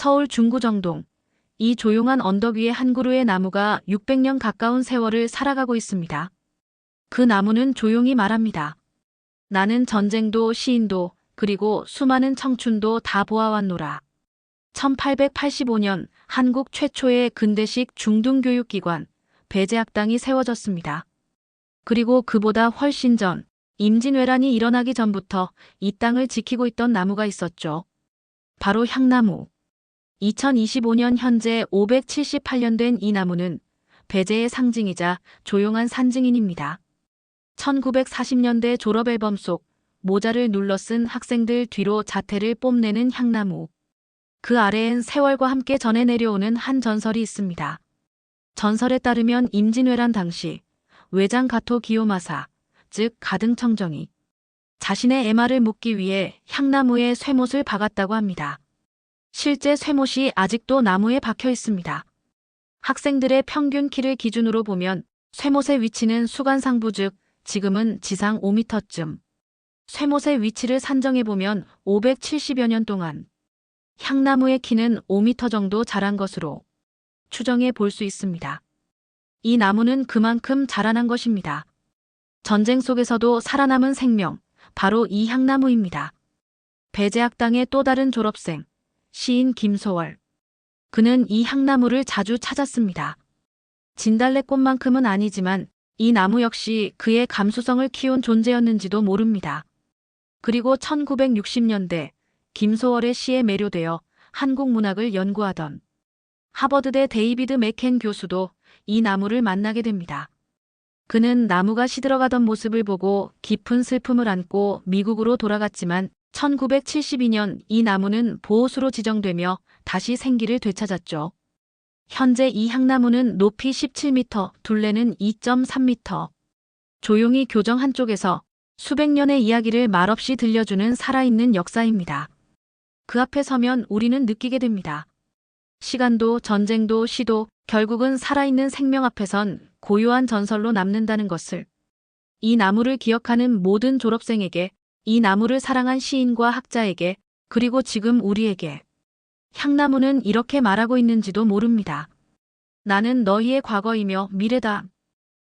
서울 중구정동. 이 조용한 언덕 위에 한 그루의 나무가 600년 가까운 세월을 살아가고 있습니다. 그 나무는 조용히 말합니다. 나는 전쟁도 시인도 그리고 수많은 청춘도 다 보아왔노라. 1885년 한국 최초의 근대식 중등교육기관 배제학당이 세워졌습니다. 그리고 그보다 훨씬 전 임진왜란이 일어나기 전부터 이 땅을 지키고 있던 나무가 있었죠. 바로 향나무. 2025년 현재 578년 된 이 나무는 배제의 상징이자 조용한 산증인입니다. 1940년대 졸업 앨범 속 모자를 눌러 쓴 학생들 뒤로 자태를 뽐내는 향나무. 그 아래엔 세월과 함께 전해 내려오는 한 전설이 있습니다. 전설에 따르면 임진왜란 당시 외장 가토 기요마사, 즉 가등청정이 자신의 애마를 묻기 위해 향나무에 쇠못을 박았다고 합니다. 실제 쇠못이 아직도 나무에 박혀 있습니다. 학생들의 평균 키를 기준으로 보면 쇠못의 위치는 수간상부 즉 지금은 지상 5m쯤. 쇠못의 위치를 산정해 보면 570여 년 동안 향나무의 키는 5m 정도 자란 것으로 추정해 볼 수 있습니다. 이 나무는 그만큼 자라난 것입니다. 전쟁 속에서도 살아남은 생명, 바로 이 향나무입니다. 배제학당의 또 다른 졸업생, 시인 김소월. 그는 이 향나무를 자주 찾았습니다. 진달래꽃만큼은 아니지만 이 나무 역시 그의 감수성을 키운 존재였는지도 모릅니다. 그리고 1960년대 김소월의 시에 매료되어 한국 문학을 연구하던 하버드대 데이비드 맥켄 교수도 이 나무를 만나게 됩니다. 그는 나무가 시들어가던 모습을 보고 깊은 슬픔을 안고 미국으로 돌아갔지만 1972년 이 나무는 보호수로 지정되며 다시 생기를 되찾았죠. 현재 이 향나무는 높이 17m, 둘레는 2.3m. 조용히 교정 한쪽에서 수백 년의 이야기를 말없이 들려주는 살아있는 역사입니다. 그 앞에 서면 우리는 느끼게 됩니다. 시간도 전쟁도 시도 결국은 살아있는 생명 앞에선 고요한 전설로 남는다는 것을 이 나무를 기억하는 모든 졸업생에게 이 나무를 사랑한 시인과 학자에게 그리고 지금 우리에게 향나무는 이렇게 말하고 있는지도 모릅니다. 나는 너희의 과거이며 미래다.